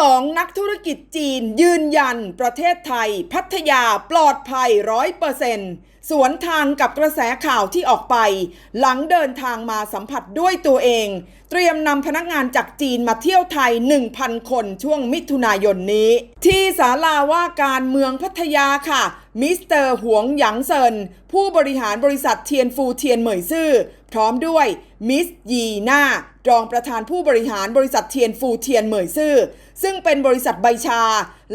สองนักธุรกิจจีนยืนยันประเทศไทย พัทยาปลอดภัยร้อยเปอร์เซนต์สวนทางกับกระแสข่าวที่ออกไป หลังเดินทางมาสัมผัสด้วยตัวเอง เตรียมนำพนักงานจากจีนมาเที่ยวไทย 1,000 คนช่วงมิถุนายนนี้ ที่ศาลาว่าการเมืองพัทยาค่ะ มิสเตอร์หวงหยางเซิน ผู้บริหารบริษัทเทียนฟูเทียนเหมยซื่อ พร้อมด้วยมิสยีน่ารองประธานผู้บริหารบริษัทเทียนฟูเทียนเหมยซื่อ ซึ่งเป็นบริษัทใบชา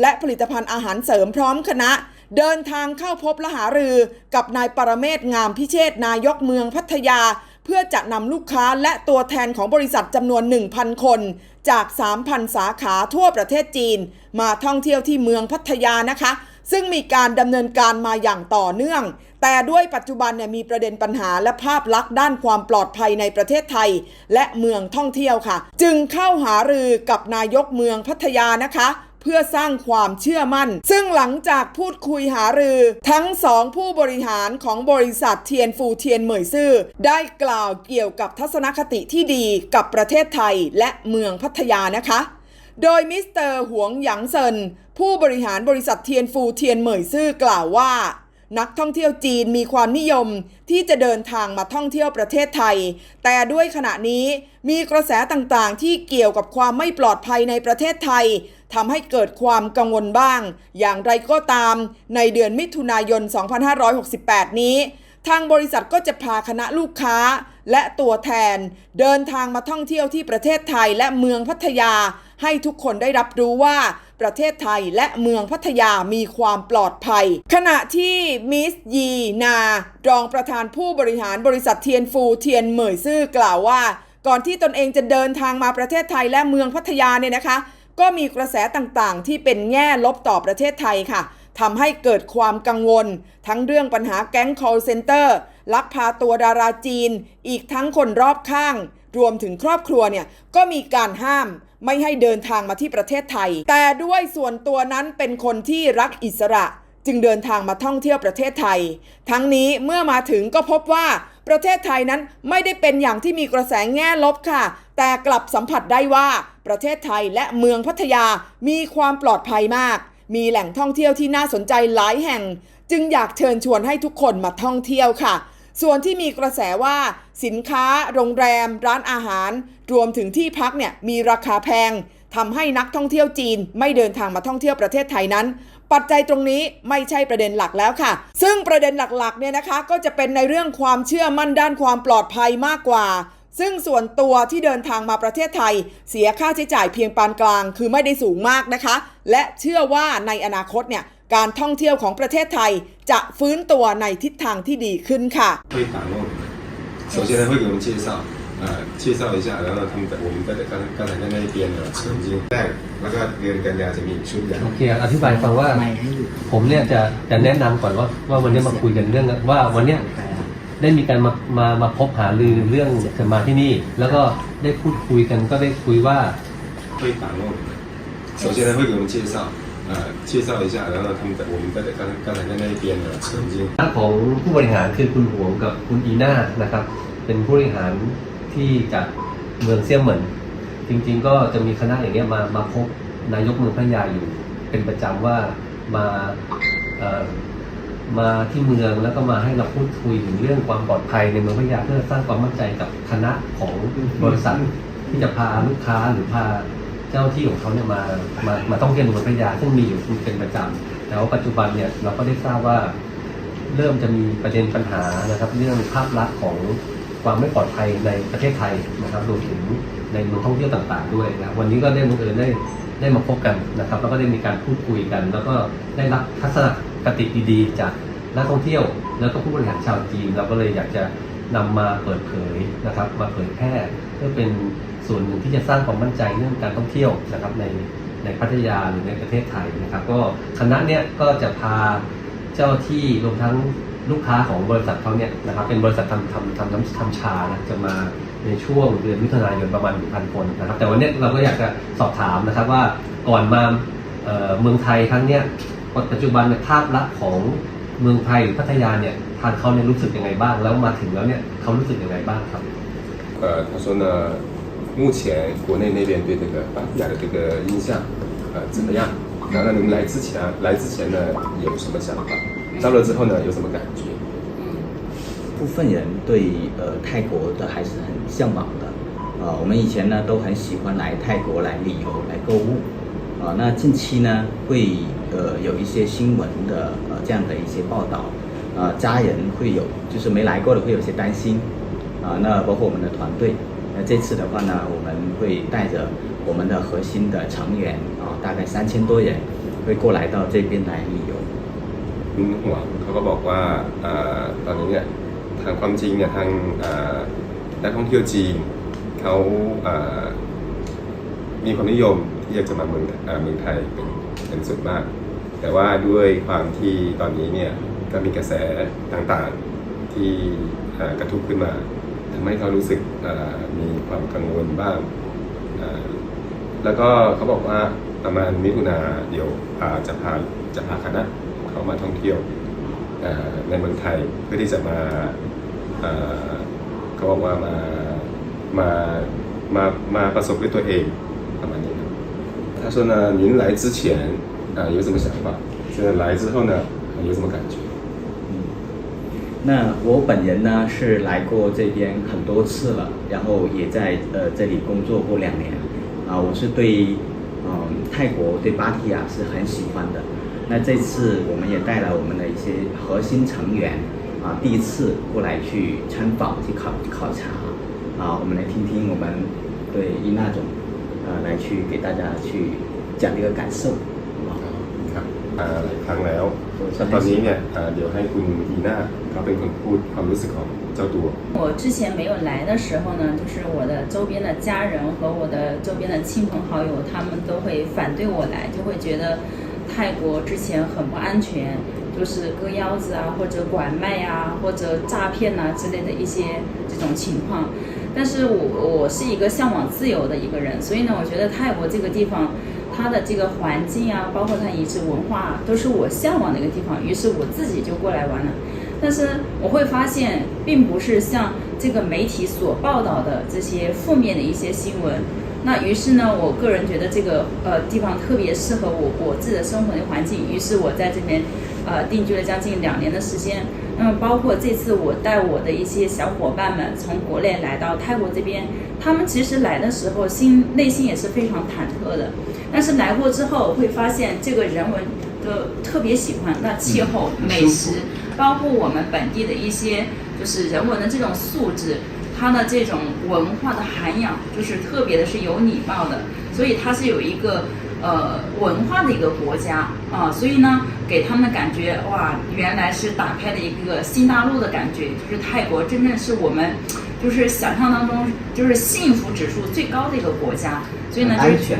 และผลิตภัณฑ์อาหารเสริมพร้อมคณะ เดินทางเข้าพบและหารือกับนายปรเมศงามพิเชษนายกเมืองพัทยา เพื่อจะนำลูกค้าและตัวแทนของบริษัทจำนวน 1,000 คน จาก 3,000 สาขาทั่วประเทศจีน มาท่องเที่ยวที่เมืองพัทยานะคะ ซึ่งมีการดำเนินการมาอย่างต่อเนื่อง แต่ด้วยปัจจุบันเนี่ยมีประเด็นปัญหาและภาพลักษณ์ด้านความปลอดภัยในประเทศไทย และเมืองท่องเที่ยวค่ะ จึงเข้าหารือกับนายกเมืองพัทยานะคะเพื่อสร้างความเชื่อมั่น ซึ่งหลังจากพูดคุยหารือทั้งสองผู้บริหารของบริษัทเทียนฟูเทียนเหมยซื่อ ได้กล่าวเกี่ยวกับทัศนคติที่ดีกับประเทศไทยและเมืองพัทยานะคะ โดยมิสเตอร์หวงหยางเซินผู้บริหารบริษัทเทียนฟูเทียนเหมยซื่อกล่าวว่า นักท่องเที่ยวจีนมีความนิยมที่จะเดินทางมาท่องเที่ยวประเทศไทย แต่ด้วยขณะนี้มีกระแสต่างๆ ที่เกี่ยวกับความไม่ปลอดภัยในประเทศไทยทำให้เกิดความกังวลบ้าง อย่างไรก็ตาม ในเดือนมิถุนายน 2568 นี้ ทางบริษัทก็จะพาคณะลูกค้าและตัวแทน เดินทางมาท่องเที่ยวที่ประเทศไทยและเมืองพัทยา ให้ทุกคนได้รับรู้ว่า ประเทศไทยและเมืองพัทยามีความปลอดภัย ขณะที่มิสยีนา รองประธานผู้บริหารบริษัทเทียนฟูเทียนเหมยซื่อกล่าวว่า ก่อนที่ตนเองจะเดินทางมาประเทศไทยและเมืองพัทยาเนี่ยนะคะ ก็มีกระแสต่างๆ ที่เป็นแง่ลบต่อประเทศไทยค่ะทำให้เกิดความกังวล ทั้งเรื่องปัญหาแก๊ง call center ลักพาตัวดาราจีน อีกทั้งคนรอบข้าง รวมถึงครอบครัวเนี่ยก็มีการห้าม ไม่ให้เดินทางมาที่ประเทศไทย แต่ด้วยส่วนตัวนั้นเป็นคนที่รักอิสระจึงเดินทางมาท่องเที่ยวประเทศไทย ทั้งนี้เมื่อมาถึงก็พบว่าประเทศไทยนั้นไม่ได้เป็นอย่างที่มีกระแสแง่ลบค่ะ แต่กลับสัมผัสได้ว่าประเทศไทยและเมืองพัทยามีความปลอดภัยมาก มีแหล่งท่องเที่ยวที่น่าสนใจหลายแห่ง จึงอยากเชิญชวนให้ทุกคนมาท่องเที่ยวค่ะ ส่วนที่มีกระแสว่าสินค้า โรงแรม ร้านอาหาร รวมถึงที่พักเนี่ยมีราคาแพงทำให้นักท่องเที่ยวจีน ไม่เดินทางมาท่องเที่ยวประเทศไทยนั้น ปัจจัยตรงนี้ไม่ใช่ประเด็นหลักแล้วค่ะ ซึ่งประเด็นหลักๆเนี่ยนะคะ ก็จะเป็นในเรื่องความเชื่อมั่นด้านความปลอดภัยมากกว่า ซึ่งส่วนตัวที่เดินทางมาประเทศไทย เสียค่าใช้จ่ายเพียงปานกลาง คือไม่ได้สูงมากนะคะ และเชื่อว่าในอนาคตเนี่ย การท่องเที่ยวของประเทศไทย จะฟื้นตัวในทิศทางที่ดีขึ้นค่ะ 会打弄，首先呢会给我们介绍，呃，介绍一下，然后他们在我们在刚刚才在那一边呢曾经ได้แล้วก็เรียนกันยาจะมีอีกชุดใหญ่ โอเคอธิบายฟังว่าผมเนี่ยจะจะแนะนำก่อนว่าว่าวันนี้มาคุยกันเรื่องว่าวันเนี้ยได้มีการมามามาพบหารือเรื่องจะมาที่นี่ แล้วก็ได้พูดคุยกันก็ได้คุยว่า 会打弄，首先呢会给我们介绍， 呃，介绍一下，然后他们在我们在刚刚才在那一边呢曾经 คณะของผู้บริหารคือคุณหวงกับคุณอีน่านะครับ เป็นผู้บริหารที่จากเมืองเซี่ยเหมินจริงๆ ก็จะมีคณะอย่างเงี้ยมามาพบนายกเมืองพัทยาอยู่ เป็นประจำว่ามาเอ่อมาที่เมืองแล้วก็มาให้เราพูดคุยถึงเรื่องความปลอดภัยในเมืองพัทยาเพื่อสร้างความมั่นใจกับคณะของบริษัทที่จะพาลูกค้าหรือพาเ จ้าที่ของเขาเนี่ยมามามาต้องเที่ยวเมืองพัทยาซึ่งมีอยู่เป็นประจำแต่ว่าปัจจุบันเนี่ยเราก็ได้ทราบว่าเริ่มจะมีประเด็นปัญหานะครับ เรื่องภาพลักษณ์ของความไม่ปลอดภัยในประเทศไทยนะครับรวมถึงในเมืองท่องเที่ยวต่างๆ ด้วยนะวันนี้ก็ได้บังเอิญได้ได้มาพบกันนะครับ แล้วก็ได้มีการพูดคุยกัน แล้วก็ได้รับทัศนคติดีๆ จากนักท่องเที่ยว แล้วก็ผู้บริหารชาวจีนเราก็เลยอยากจะนำมาเปิดเผยนะครับ มาเผยแพร่เพื่อเป็น ส่วนหนึ่งที่จะสร้างความมั่นใจเรื่องการท่องเที่ยวนะครับในในพัทยาหรือในประเทศไทยนะครับ ก็คณะเนี้ยก็จะพา เจ้าที่รวมทั้งลูกค้าของบริษัทเขาเนี่ยนะครับเป็นบริษัททำทำทำน้ำทำชานะจะมาในช่วงเดือนมิถุนายนประมาณ 1,000 คนนะครับแต่วันเนี้ยเราก็อยากจะสอบถามนะครับว่าก่อนมาเอ่อเมืองไทยครั้งเนี้ยปัจจุบันในยภาพลักษณ์ของเมืองไทยหรือพัทยาเนี่ยทางเขาเนี่ยรู้สึกยังไงบ้าง แล้วมาถึงแล้วเนี่ยเขารู้สึกยังไงบ้างครับ 呃，他说呢， 目前国内那边对这个巴提雅的这个印象，呃怎么样？然后呢，你们来之前来之前呢有什么想法？到了之后呢有什么感觉？嗯部分人对呃泰国的还是很向往的，呃，我们以前呢都很喜欢来泰国来旅游来购物，啊、那近期呢会呃有一些新闻的呃这样的一些报道，啊、家人会有就是没来过的会有些担心，啊、那包括我们的团队，那这次的话呢，我们会带着我们的核心的成员啊、大概三千多人会过来到这边来旅游。 คุณหวงเขาก็บอกว่าเอ่อตอนนี้เนี่ยทางความจริงเนี่ยทางเอ่อนักท่องเที่ยวจีนเขาเอ่อมีความนิยมที่อยากจะมาเมืองเอ่อเมืองไทยเป็นเป็นส่วนมาก แต่ว่าด้วยความที่ตอนนี้เนี่ยก็มีกระแสต่างๆที่เอ่อกระทุกขึ้นมา ทำให้เขารู้สึกเอ่อมีความกังวลบ้างเอ่อแล้วก็เขาบอกว่าประมาณมิถุนาเดี๋ยวอ่าจะพาจะพาคณะเขามาท่องเที่ยวเอ่อในเมืองไทยเพื่อที่จะมาเอ่อเขาบอกว่ามามามามาประสบด้วยตัวเองประมาณนี้ครับ他说呢您来之前啊、有什么想法现在来之后呢有什么感觉 那我本人呢是来过这边很多次了，然后也在呃这里工作过两年，啊，我是对嗯泰国对芭提雅是很喜欢的。那这次我们也带了我们的一些核心成员啊，第一次过来去参访去考考察啊，我们来听听我们对伊娜总呃来去给大家去讲这个感受啊。 ครับอ่าหลายครั้งแล้วแต่ตอนนี้เนี่ยอ่าเดี๋ยวให้คุณอีน่า เขาเป็นคนพูดความรู้สึกของเจ้าตัว 我之前没有来的时候呢，就是我的周边的家人和我的周边的亲朋好友，他们都会反对我来，就会觉得泰国之前很不安全，就是割腰子啊，或者拐卖啊，或者诈骗呐、之类的一些这种情况。但是我我是一个向往自由的一个人，所以呢，我觉得泰国这个地方，它的这个环境啊，包括它饮食文化啊，都是我向往的一个地方，于是我自己就过来玩了。 但是我会发现，并不是像这个媒体所报道的这些负面的一些新闻。那于是呢，我个人觉得这个呃地方特别适合我我自己的生活的环境，于是我在这边呃定居了将近两年的时间。那么包括这次我带我的一些小伙伴们从国内来到泰国这边，他们其实来的时候心内心也是非常忐忑的，但是来过之后会发现这个人文的特别喜欢，那气候、美食，包括我们本地的一些就是人文的这种素质，它的这种文化的涵养，就是特别的是有礼貌的，所以它是有一个呃文化的一个国家啊，所以呢，给他们的感觉哇，原来是打开了一个新大陆的感觉，就是泰国真正是我们就是想象当中就是幸福指数最高的一个国家，所以呢，就是很安全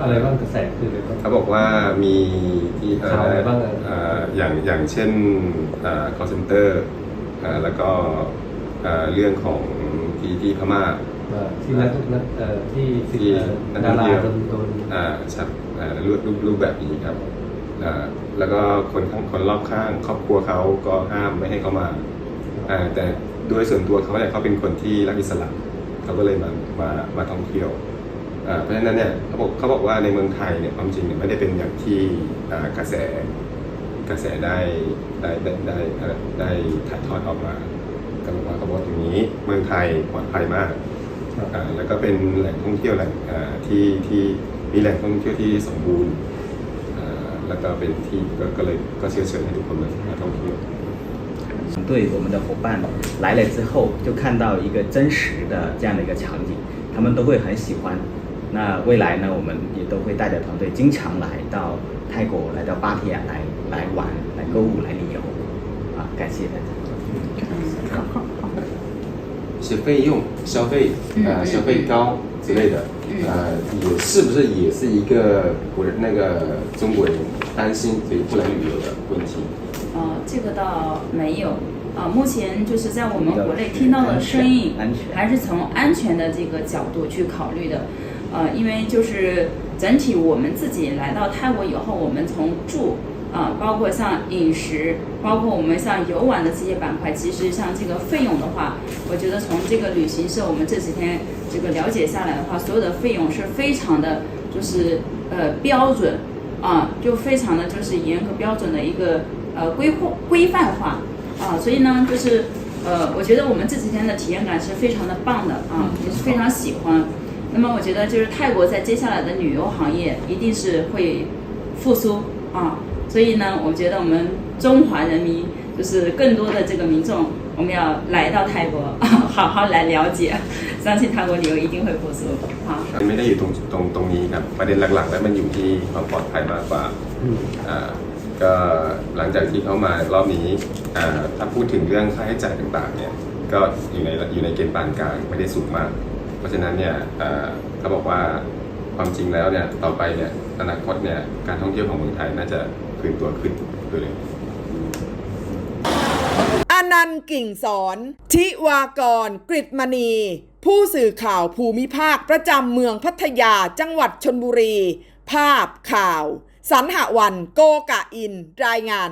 อะไรบ้างกระแสคืออะไรบ้าง เขาบอกว่ามีที่เอ่อข่าวอะไรบ้างอะเอ่ออย่างอย่างเช่นเอ่อ call center เอ่อแล้วก็เอ่อเรื่องของที่ที่พม่าว่าที่นักนักเอ่อที่ที่เอ่อนักดาท่องราเที่ยว โดนโดนอ่าชัดอ่ารูปรูปรูปแบบนี้ครับอ่าแล้วก็คนข้างคนรอบข้างครอบครัวเขาก็ห้ามไม่ให้เขามาอ่าแต่โดยส่วนตัวเขาเนี่ยเขาเป็นคนที่รักอิสระเขาก็เลยมามามาท่องเที่ยวอ่า เพราะฉะนั้นเนี่ยเขาบอกเขาบอกว่าในเมืองไทยเนี่ยความจริงเนี่ยไม่ได้เป็นอย่างที่อ่ากระแสกระแสได้ได้ได้ได้ได้ได้ถ่ายทอดออกมาก็บอกว่าเขาบอกอย่างนี้เมืองไทยปลอดภัยมาก อ่าแล้วก็เป็นแหล่งท่องเที่ยวแหล่งอ่าที่ที่มีแหล่งท่องเที่ยวที่สมบูรณ์อ่าแล้วก็เป็นที่ก็ก็เลยก็เชื้อเชิญให้ทุกคนมามาท่องเที่ยว 对我们的伙伴来了之后，就看到一个真实的这样的一个场景，他们都会很喜欢。 那未来呢，我们也都会带着团队经常来到泰国，来到芭提雅来来玩、来购物、来旅游。啊，感谢大家。一些费用消费呃消费高之类的呃，也是不是也是一个国人那个中国人担心所以不来旅游的问题？呃，这个倒没有。啊、目前就是在我们国内听到的声音还是从安全的这个角度去考虑的。呃，因为就是整体我们自己来到泰国以后，我们从住啊、包括像饮食，包括我们像游玩的这些板块，其实像这个费用的话，我觉得从这个旅行社我们这几天这个了解下来的话，所有的费用是非常的，就是呃标准啊，就非常的就是严格标准的一个呃规划规范化啊，所以呢，就是呃，我觉得我们这几天的体验感是非常的棒的啊，也是非常喜欢。那么我觉得就是泰国在接下来的旅游行业一定是会复苏啊，所以呢，我觉得我们中华人民就是更多的这个民众，我们要来到泰国，好好来了解，相信泰国旅游一定会复苏啊。 ไม่ได้อยู่ตรงตรงตรงนี้ครับประเด็นหลักๆ แล้วมันอยู่ที่ความปลอดภัยมากกว่าอ่าก็หลังจากที่เขามารอบนี้อ่าถ้าพูดถึงเรื่องค่าใช้จ่ายต่างๆเนี่ยก็อยู่ในอยู่ในเกณฑ์ปานกลางไม่ได้สูงมาก เพราะฉะนั้นเนี่ยเขาบอกว่าความจริงแล้วเนี่ยต่อไปเนี่ยอนาคตเนี่ยการท่องเที่ยวของเมืองไทยน่าจะคืนตัวขึ้นโดยเร็วอนันต์กิ่งสอน ทิวากร กริตมณี ผู้สื่อข่าวภูมิภาคประจำเมืองพัทยาจังหวัดชนบุรี ภาพข่าว สันหวันโกกะอิน รายงาน